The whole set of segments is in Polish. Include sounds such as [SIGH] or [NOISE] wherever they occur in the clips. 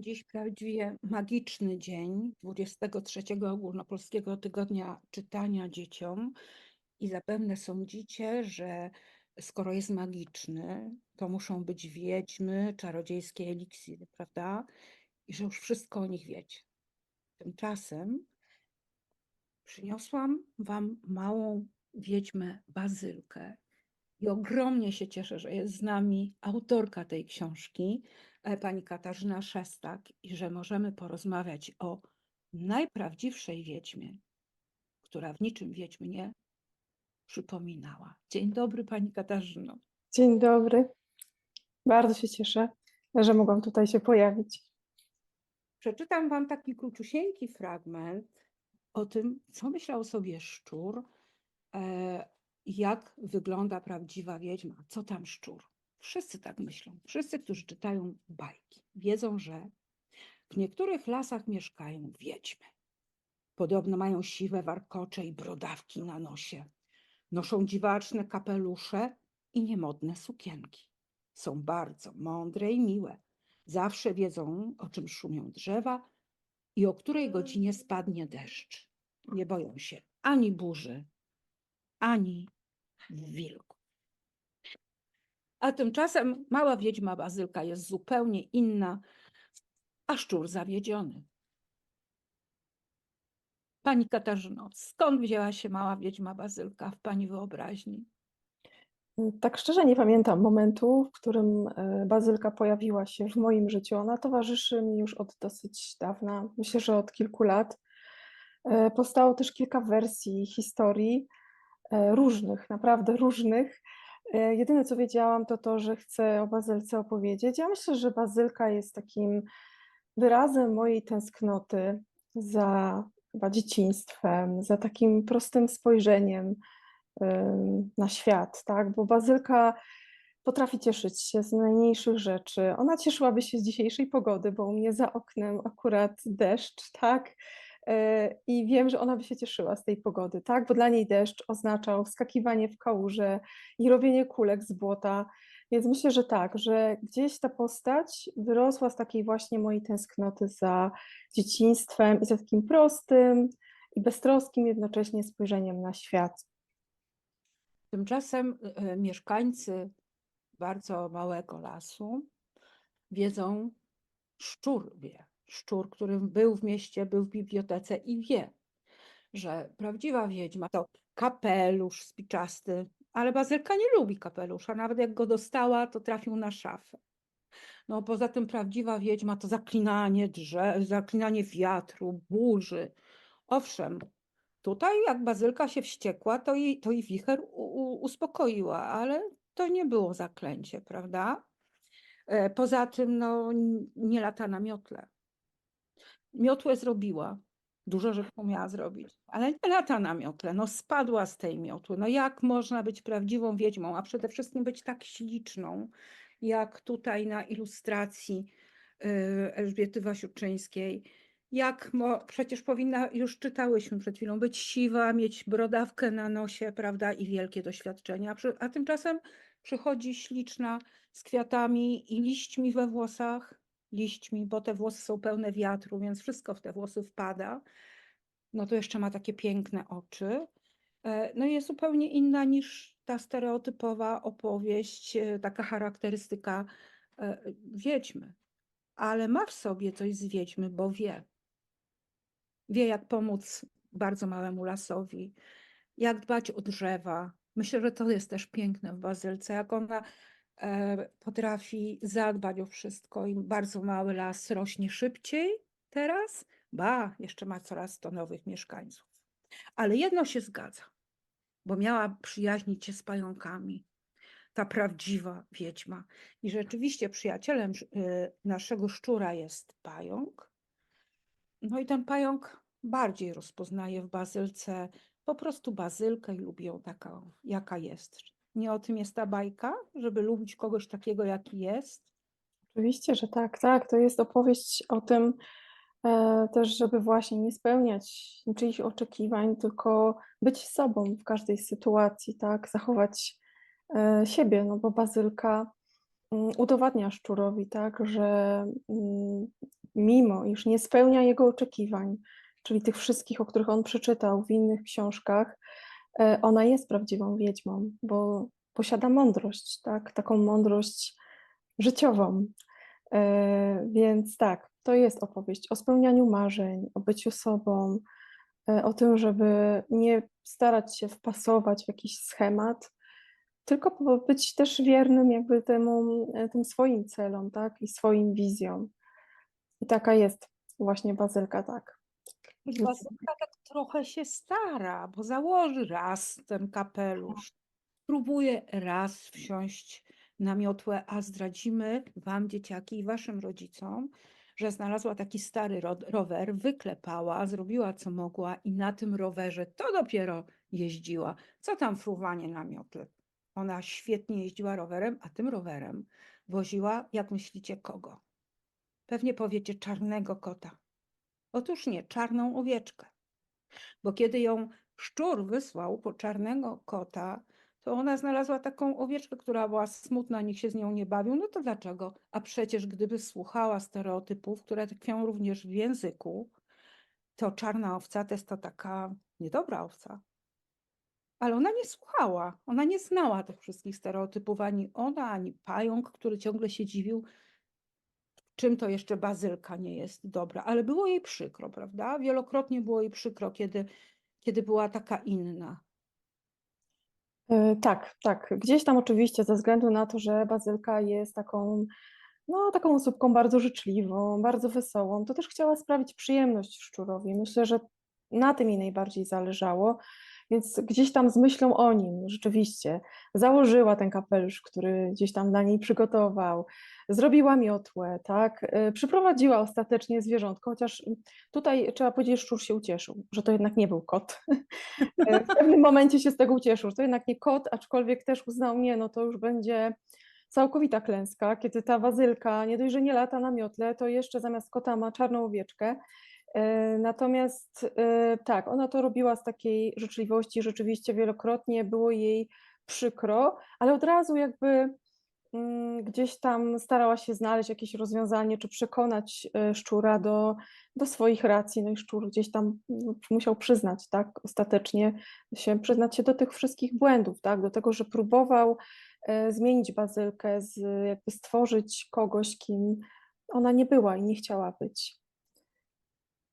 Dziś prawdziwie magiczny dzień 23 Ogólnopolskiego Tygodnia Czytania Dzieciom i zapewne sądzicie, że skoro jest magiczny, to muszą być wiedźmy, czarodziejskie eliksiry, prawda? I że już wszystko o nich wiecie. Tymczasem przyniosłam wam małą wiedźmę Bazylkę i ogromnie się cieszę, że jest z nami autorka tej książki, e, pani Katarzyna Szestak, i że możemy porozmawiać o najprawdziwszej wiedźmie, która w niczym wiedźmy nie przypominała. Dzień dobry, pani Katarzyno. Dzień dobry. Bardzo się cieszę, że mogłam tutaj się pojawić. Przeczytam wam taki króciusieńki fragment o tym, co myślał sobie szczur, e, jak wygląda prawdziwa wiedźma, co tam szczur. Wszyscy tak myślą. Wszyscy, którzy czytają bajki, wiedzą, że w niektórych lasach mieszkają wiedźmy. Podobno mają siwe warkocze i brodawki na nosie. Noszą dziwaczne kapelusze i niemodne sukienki. Są bardzo mądre i miłe. Zawsze wiedzą, o czym szumią drzewa i o której godzinie spadnie deszcz. Nie boją się ani burzy, ani wilków. A tymczasem mała wiedźma Bazylka jest zupełnie inna, a szczur zawiedziony. Pani Katarzyno, skąd wzięła się mała wiedźma Bazylka w pani wyobraźni? Tak szczerze nie pamiętam momentu, w którym e, Bazylka pojawiła się w moim życiu. Ona towarzyszy mi już od dosyć dawna, myślę, że od kilku lat. E, Powstało też kilka wersji historii, różnych, naprawdę różnych. E, Jedyne co wiedziałam, to to, że chcę o Bazylce opowiedzieć. Ja myślę, że Bazylka jest takim wyrazem mojej tęsknoty za chyba dzieciństwem, za takim prostym spojrzeniem na świat, tak? Bo Bazylka potrafi cieszyć się z najmniejszych rzeczy. Ona cieszyłaby się z dzisiejszej pogody, bo u mnie za oknem akurat deszcz, tak? E, I wiem, że ona by się cieszyła z tej pogody, tak? Bo dla niej deszcz oznaczał wskakiwanie w kałuże i robienie kulek z błota. Więc myślę, że tak, że gdzieś ta postać wyrosła z takiej właśnie mojej tęsknoty za dzieciństwem i za takim prostym i beztroskim jednocześnie spojrzeniem na świat. Tymczasem e, mieszkańcy bardzo małego lasu wiedzą, szczur wie, szczur, który był w mieście, był w bibliotece i wie, że prawdziwa wiedźma to kapelusz spiczasty, ale Bazylka nie lubi kapelusza, nawet jak go dostała, to trafił na szafę. No poza tym prawdziwa wiedźma to zaklinanie drzew, zaklinanie wiatru, burzy. Owszem, tutaj jak Bazylka się wściekła, to i, to i wicher u, u, uspokoiła, ale to nie było zaklęcie, prawda? E, Poza tym no, nie lata na miotle. Miotłę zrobiła, dużo rzeczy umiała zrobić, ale nie lata na miotle, no spadła z tej miotły. No jak można być prawdziwą wiedźmą, a przede wszystkim być tak śliczną, jak tutaj na ilustracji y, Elżbiety Wasiuczyńskiej. Jak mo, przecież powinna, już czytałyśmy przed chwilą, być siwa, mieć brodawkę na nosie, prawda, i wielkie doświadczenia. A tymczasem przychodzi śliczna z kwiatami i liśćmi we włosach, liśćmi, bo te włosy są pełne wiatru, więc wszystko w te włosy wpada. No to jeszcze ma takie piękne oczy. E, No i jest zupełnie inna niż ta stereotypowa opowieść, e, taka charakterystyka e, wiedźmy. Ale ma w sobie coś z wiedźmy, bo wie. wie jak pomóc bardzo małemu lasowi, jak dbać o drzewa. Myślę, że to jest też piękne w Bazylce, jak ona potrafi zadbać o wszystko i bardzo mały las rośnie szybciej teraz, ba, jeszcze ma coraz to nowych mieszkańców. Ale jedno się zgadza, bo miała przyjaźnić się z pająkami, ta prawdziwa wiedźma. I rzeczywiście przyjacielem y, naszego szczura jest pająk. No i ten pająk bardziej rozpoznaje w bazylce po prostu bazylkę i lubi ją taką, jaka jest. Nie o tym jest ta bajka, żeby lubić kogoś takiego, jaki jest. Oczywiście, że tak, tak. To jest opowieść o tym e, też, żeby właśnie nie spełniać czyichś oczekiwań, tylko być sobą w każdej sytuacji, tak? Zachować e, siebie, no bo Bazylka mm, udowadnia szczurowi, tak, że mm, mimo iż nie spełnia jego oczekiwań, czyli tych wszystkich, o których on przeczytał w innych książkach, ona jest prawdziwą wiedźmą, bo posiada mądrość, tak, taką mądrość życiową. E, Więc tak, to jest opowieść o spełnianiu marzeń, o byciu sobą, e, o tym, żeby nie starać się wpasować w jakiś schemat, tylko być też wiernym jakby temu, e, tym swoim celom, tak, i swoim wizjom. I taka jest właśnie Bazylka, tak. Bazylka tak trochę się stara, bo założy raz ten kapelusz, próbuje raz wsiąść na miotłę, a zdradzimy wam, dzieciaki i waszym rodzicom, że znalazła taki stary ro- rower, wyklepała, zrobiła co mogła i na tym rowerze to dopiero jeździła. Co tam fruwanie na miotle? Ona świetnie jeździła rowerem, a tym rowerem woziła, jak myślicie, kogo? Pewnie powiecie czarnego kota. Otóż nie, czarną owieczkę. Bo kiedy ją szczur wysłał po czarnego kota, to ona znalazła taką owieczkę, która była smutna, nikt się z nią nie bawił. No to dlaczego? A przecież gdyby słuchała stereotypów, które tkwią również w języku, to czarna owca to jest to taka niedobra owca. Ale ona nie słuchała, ona nie znała tych wszystkich stereotypów, ani ona, ani pająk, który ciągle się dziwił, czym to jeszcze bazylka nie jest dobra. Ale było jej przykro, prawda? Wielokrotnie było jej przykro, kiedy, kiedy była taka inna. E, Tak, tak. Gdzieś tam oczywiście ze względu na to, że Bazylka jest taką, no, taką osobką bardzo życzliwą, bardzo wesołą, to też chciała sprawić przyjemność szczurowi. Myślę, że na tym jej najbardziej zależało, więc gdzieś tam z myślą o nim rzeczywiście założyła ten kapelusz, który gdzieś tam dla niej przygotował, zrobiła miotłę, tak, e, przyprowadziła ostatecznie zwierzątko, chociaż tutaj trzeba powiedzieć, że szczur się ucieszył, że to jednak nie był kot. E, [LAUGHS] W pewnym momencie się z tego ucieszył, że to jednak nie kot, aczkolwiek też uznał, nie, no to już będzie całkowita klęska, kiedy ta bazylka nie dość, że nie lata na miotle, to jeszcze zamiast kota ma czarną owieczkę. E, Natomiast e, tak, ona to robiła z takiej życzliwości, rzeczywiście wielokrotnie było jej przykro, ale od razu jakby mm, gdzieś tam starała się znaleźć jakieś rozwiązanie, czy przekonać e, szczura do, do swoich racji. No i szczur gdzieś tam no, musiał przyznać, tak, ostatecznie się przyznać się do tych wszystkich błędów, tak, do tego, że próbował zmienić bazylkę, z, jakby stworzyć kogoś, kim ona nie była i nie chciała być.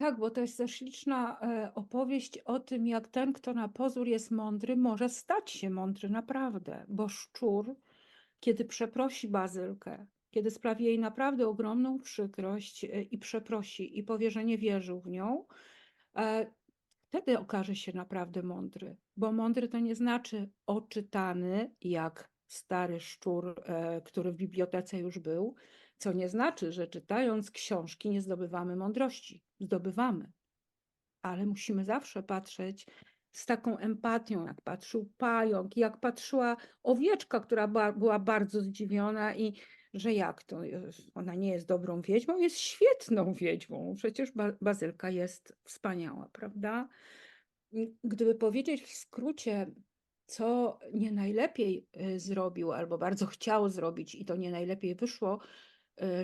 Tak, bo to jest też liczna e, opowieść o tym, jak ten, kto na pozór jest mądry, może stać się mądry naprawdę, bo szczur, kiedy przeprosi bazylkę, kiedy sprawi jej naprawdę ogromną przykrość e, i przeprosi i powie, że nie wierzył w nią, e, wtedy okaże się naprawdę mądry, bo mądry to nie znaczy oczytany, jak stary szczur, który w bibliotece już był, co nie znaczy, że czytając książki nie zdobywamy mądrości. Zdobywamy, ale musimy zawsze patrzeć z taką empatią, jak patrzył pająk, jak patrzyła owieczka, która była bardzo zdziwiona i że jak to, ona nie jest dobrą wiedźmą, jest świetną wiedźmą. Przecież ba- Bazylka jest wspaniała, prawda? Gdyby powiedzieć w skrócie, co nie najlepiej y, zrobił, albo bardzo chciał zrobić i to nie najlepiej wyszło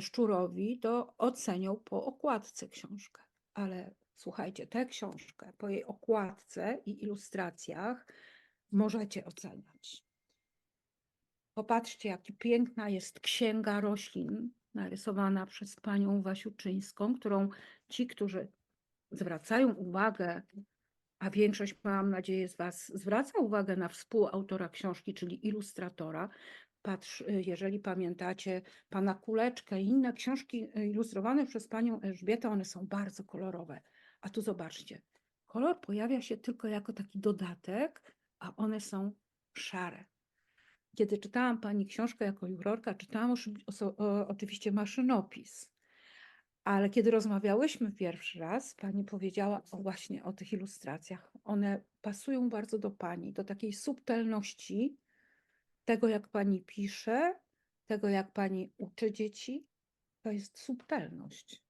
Szczurowi, to oceniał po okładce książkę. Ale słuchajcie, tę książkę po jej okładce i ilustracjach możecie oceniać. Popatrzcie, jaka piękna jest księga roślin narysowana przez panią Wasiuczyńską, którą ci, którzy zwracają uwagę, a większość, mam nadzieję, z Was zwraca uwagę na współautora książki, czyli ilustratora. Patrz, y, jeżeli pamiętacie Pana Kuleczkę i inne książki y, ilustrowane przez Panią Elżbietę, one są bardzo kolorowe. A tu zobaczcie, kolor pojawia się tylko jako taki dodatek, a one są szare. Kiedy czytałam Pani książkę jako jurorka, czytałam oczywiście maszynopis. Ale kiedy rozmawiałyśmy pierwszy raz, pani powiedziała o właśnie o tych ilustracjach. One pasują bardzo do pani, do takiej subtelności tego, jak pani pisze, tego, jak pani uczy dzieci. To jest subtelność.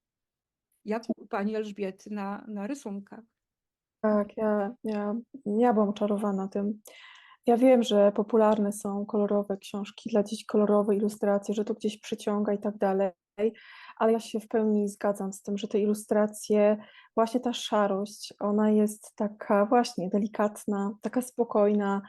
Jak u pani Elżbiety na, na rysunkach. Tak, ja, ja, ja byłam oczarowana tym. Ja wiem, że popularne są kolorowe książki dla dzieci, kolorowe ilustracje, że to gdzieś przyciąga i tak dalej, ale ja się w pełni zgadzam z tym, że te ilustracje, właśnie ta szarość, ona jest taka właśnie delikatna, taka spokojna.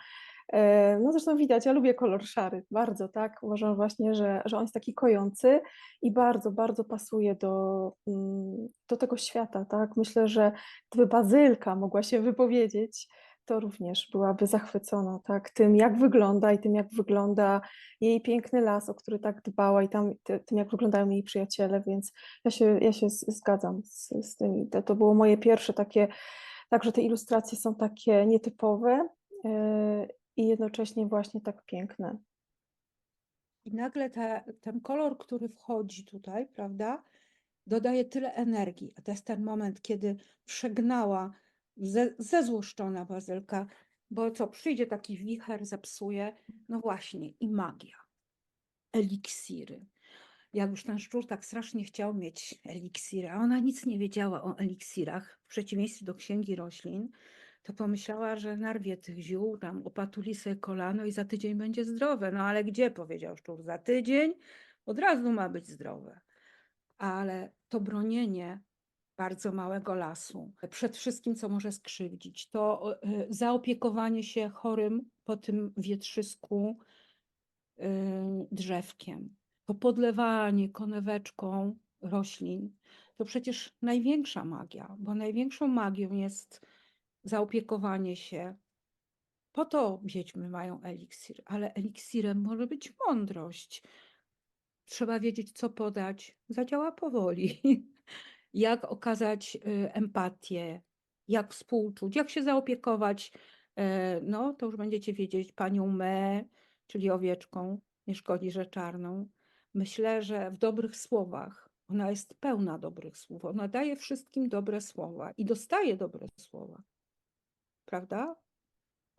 E, No zresztą widać, ja lubię kolor szary, bardzo, tak? Uważam właśnie, że, że on jest taki kojący i bardzo, bardzo pasuje do, mm, do tego świata, tak? Myślę, że gdyby Bazylka mogła się wypowiedzieć, to również byłaby zachwycona, tak? Tym, jak wygląda i tym, jak wygląda jej piękny las, o który tak dbała i tam, ty- tym, jak wyglądają jej przyjaciele, więc ja się, ja się zgadzam z, z tymi. To, to było moje pierwsze takie, także te ilustracje są takie nietypowe yy, i jednocześnie właśnie tak piękne. I nagle te, ten kolor, który wchodzi tutaj, prawda, dodaje tyle energii. A to jest ten moment, kiedy przegnała ze, zezłoszczona bazylka, bo co, przyjdzie taki wicher, zepsuje. No właśnie, i magia. Eliksiry. Jak już ten szczur tak strasznie chciał mieć eliksiry, a ona nic nie wiedziała o eliksirach, w przeciwieństwie do księgi roślin, to pomyślała, że narwie tych ziół, tam opatuli sobie kolano i za tydzień będzie zdrowe. No ale gdzie, powiedział szczur, za tydzień od razu ma być zdrowe. Ale to bronienie bardzo małego lasu, przed wszystkim, co może skrzywdzić, to y, zaopiekowanie się chorym po tym wietrzysku y, drzewkiem, to podlewanie koneweczką roślin, to przecież największa magia, bo największą magią jest zaopiekowanie się. Po to wiedźmy mają eliksir, ale eliksirem może być mądrość. Trzeba wiedzieć, co podać. Zadziała powoli. [LAUGHS] Jak okazać y, empatię, jak współczuć, jak się zaopiekować. E, No, to już będziecie wiedzieć panią Me, czyli owieczką, nie szkodzi, że czarną. Myślę, że w dobrych słowach, ona jest pełna dobrych słów, ona daje wszystkim dobre słowa i dostaje dobre słowa prawda?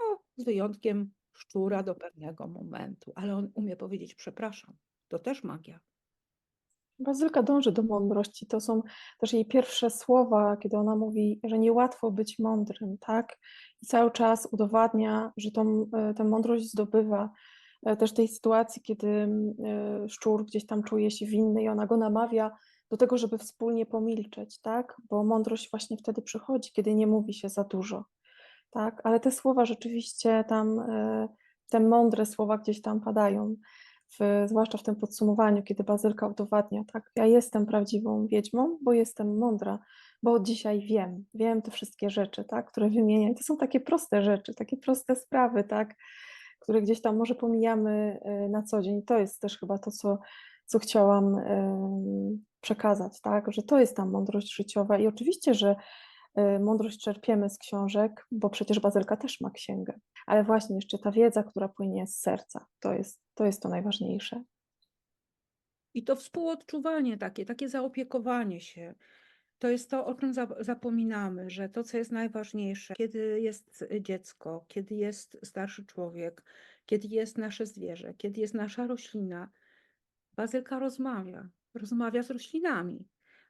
No, z wyjątkiem szczura do pewnego momentu, ale on umie powiedzieć przepraszam. To też magia. Bazylka dąży do mądrości. To są też jej pierwsze słowa, kiedy ona mówi, że niełatwo być mądrym, tak? I cały czas udowadnia, że tą, e, tę mądrość zdobywa. E, Też tej sytuacji, kiedy e, szczur gdzieś tam czuje się winny i ona go namawia do tego, żeby wspólnie pomilczeć, tak? Bo mądrość właśnie wtedy przychodzi, kiedy nie mówi się za dużo, tak? Ale te słowa rzeczywiście tam, e, te mądre słowa gdzieś tam padają w, zwłaszcza w tym podsumowaniu, kiedy Bazylka udowadnia, tak, ja jestem prawdziwą wiedźmą, bo jestem mądra, bo dzisiaj wiem, wiem te wszystkie rzeczy, tak, które wymienia. I to są takie proste rzeczy, takie proste sprawy, tak, które gdzieś tam może pomijamy e, na co dzień. To jest też chyba to, co, co chciałam przekazać, tak, że to jest ta mądrość życiowa i oczywiście, że mądrość czerpiemy z książek, bo przecież Bazylka też ma księgę, ale właśnie jeszcze ta wiedza, która płynie z serca, to jest to, jest to najważniejsze. I to współodczuwanie takie, takie zaopiekowanie się. To jest to, o czym za- zapominamy, że to, co jest najważniejsze, kiedy jest dziecko, kiedy jest starszy człowiek, kiedy jest nasze zwierzę, kiedy jest nasza roślina, Bazylka rozmawia, rozmawia z roślinami,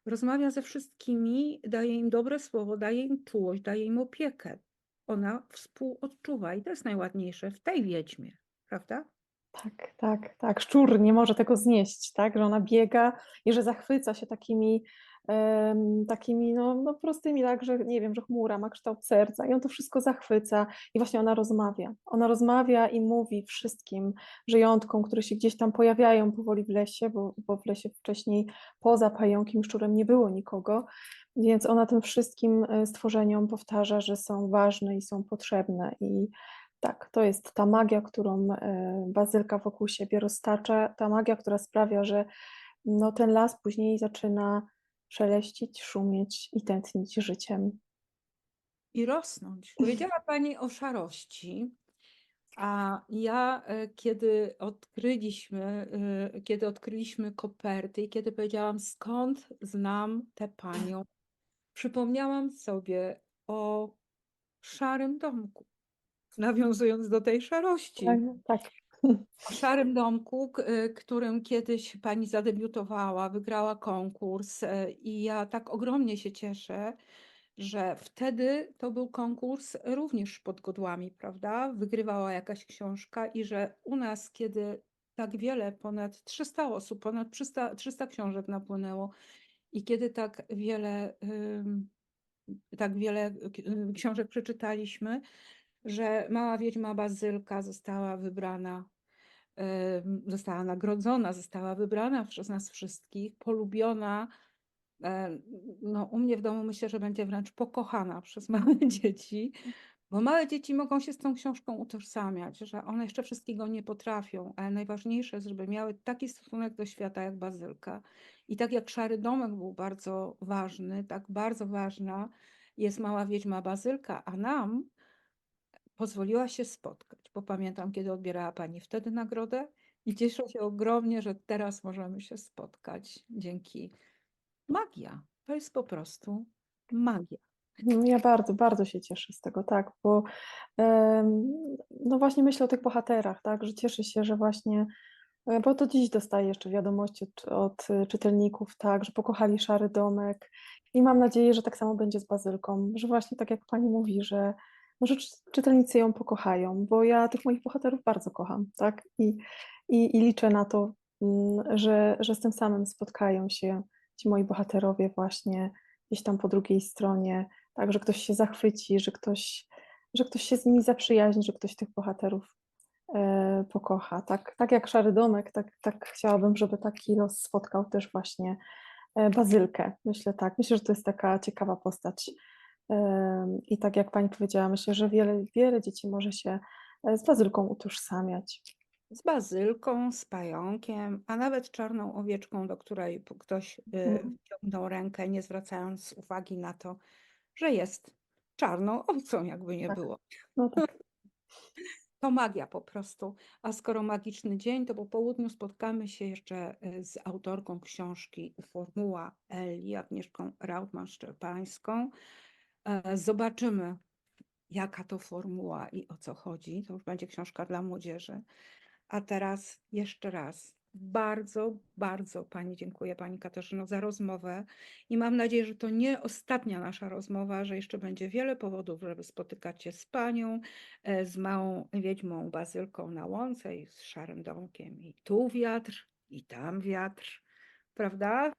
rozmawia ze wszystkimi, daje im dobre słowo, daje im czułość, daje im opiekę. Ona współodczuwa i to jest najładniejsze w tej wiedźmie, prawda? Tak, tak, tak. Szczur nie może tego znieść, tak, że ona biega i że zachwyca się takimi, takimi no, no prostymi, tak, że nie wiem, że chmura ma kształt serca i on to wszystko zachwyca i właśnie ona rozmawia. Ona rozmawia i mówi wszystkim żyjątkom, które się gdzieś tam pojawiają powoli w lesie, bo, bo w lesie wcześniej poza pająkiem szczurem nie było nikogo. Więc ona tym wszystkim, e, stworzeniom powtarza, że są ważne i są potrzebne i tak, to jest ta magia, którą, e, Bazylka wokół siebie roztacza, ta magia, która sprawia, że, no, ten las później zaczyna szeleścić, szumieć i tętnić życiem. I rosnąć. Powiedziała Pani o szarości, a ja, e, kiedy odkryliśmy, e, kiedy odkryliśmy koperty i kiedy powiedziałam: „Skąd znam tę panią?”, przypomniałam sobie o szarym domku, nawiązując do tej Tak, szarości. tak. O szarym domku, którym kiedyś pani zadebiutowała, wygrała konkurs, e, i ja tak ogromnie się cieszę, że wtedy to był konkurs również pod godłami, prawda? Wygrywała jakaś książka i że u nas, kiedy tak wiele, ponad 300 osób, ponad 300 300 książek napłynęło i kiedy tak wiele, tak wiele y, książek przeczytaliśmy, że Mała Wiedźma Bazylka została wybrana, została nagrodzona, została wybrana przez nas wszystkich, polubiona. No, u mnie w domu myślę, że będzie wręcz pokochana [LAUGHS] przez małe dzieci, bo małe dzieci mogą się z tą książką utożsamiać, że one jeszcze wszystkiego nie potrafią, ale najważniejsze jest, żeby miały taki stosunek do świata jak Bazylka. I tak jak Szary Domek był bardzo ważny, tak bardzo ważna jest Mała Wiedźma Bazylka, a nam pozwoliła się spotkać, bo pamiętam, kiedy odbierała pani wtedy nagrodę i cieszę się ogromnie, że teraz możemy się spotkać dzięki magia. To jest po prostu magia. No, ja bardzo, bardzo się cieszę z tego, tak, bo, no, właśnie myślę o tych bohaterach, tak, że cieszę się, że właśnie e, bo do dziś dostaję jeszcze wiadomości od od czytelników, tak, że pokochali Szary Domek i mam nadzieję, że tak samo będzie z Bazylką, że właśnie tak jak pani mówi, że może czy czytelnicy ją pokochają, bo ja tych moich bohaterów bardzo kocham, tak, i i i liczę na to, mm, że że z tym samym spotkają się ci moi bohaterowie właśnie gdzieś tam po drugiej stronie, tak, że ktoś się zachwyci, że ktoś że ktoś się z nimi zaprzyjaźni, że ktoś tych bohaterów, e, pokocha. Tak tak jak Szary Domek, tak tak chciałabym, żeby taki los spotkał też właśnie, e, Bazylkę. Myślę tak, myślę, że to jest taka ciekawa postać. I tak jak pani powiedziała, myślę, że wiele wiele dzieci może się, e, z Bazylką utożsamiać. Z Bazylką, z pająkiem, a nawet czarną owieczką, do której ktoś, y, Mhm. wyciągnął rękę, nie zwracając uwagi na to, że jest czarną owcą, jakby nie Tak. było. No tak. [LAUGHS] To magia po prostu. A skoro magiczny dzień, to po południu spotkamy się jeszcze, y, z autorką książki „Formuła Elli”, Agnieszką Rautmann-Szczepańską. E, zobaczymy, jaka to formuła i o co chodzi. To już będzie książka dla młodzieży. A teraz jeszcze raz bardzo, bardzo pani dziękuję, pani Katarzyno, za rozmowę i mam nadzieję, że to nie ostatnia nasza rozmowa, że jeszcze będzie wiele powodów, żeby spotykać się z panią, e, z Małą Wiedźmą Bazylką na łące i z Szarym Domkiem. I tu wiatr, i tam wiatr, prawda?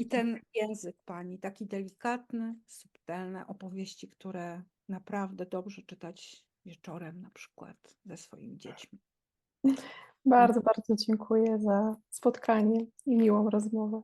I ten język pani, taki delikatny, subtelne opowieści, które naprawdę dobrze czytać wieczorem na przykład ze swoimi dziećmi. Bardzo, bardzo dziękuję za spotkanie i miłą rozmowę.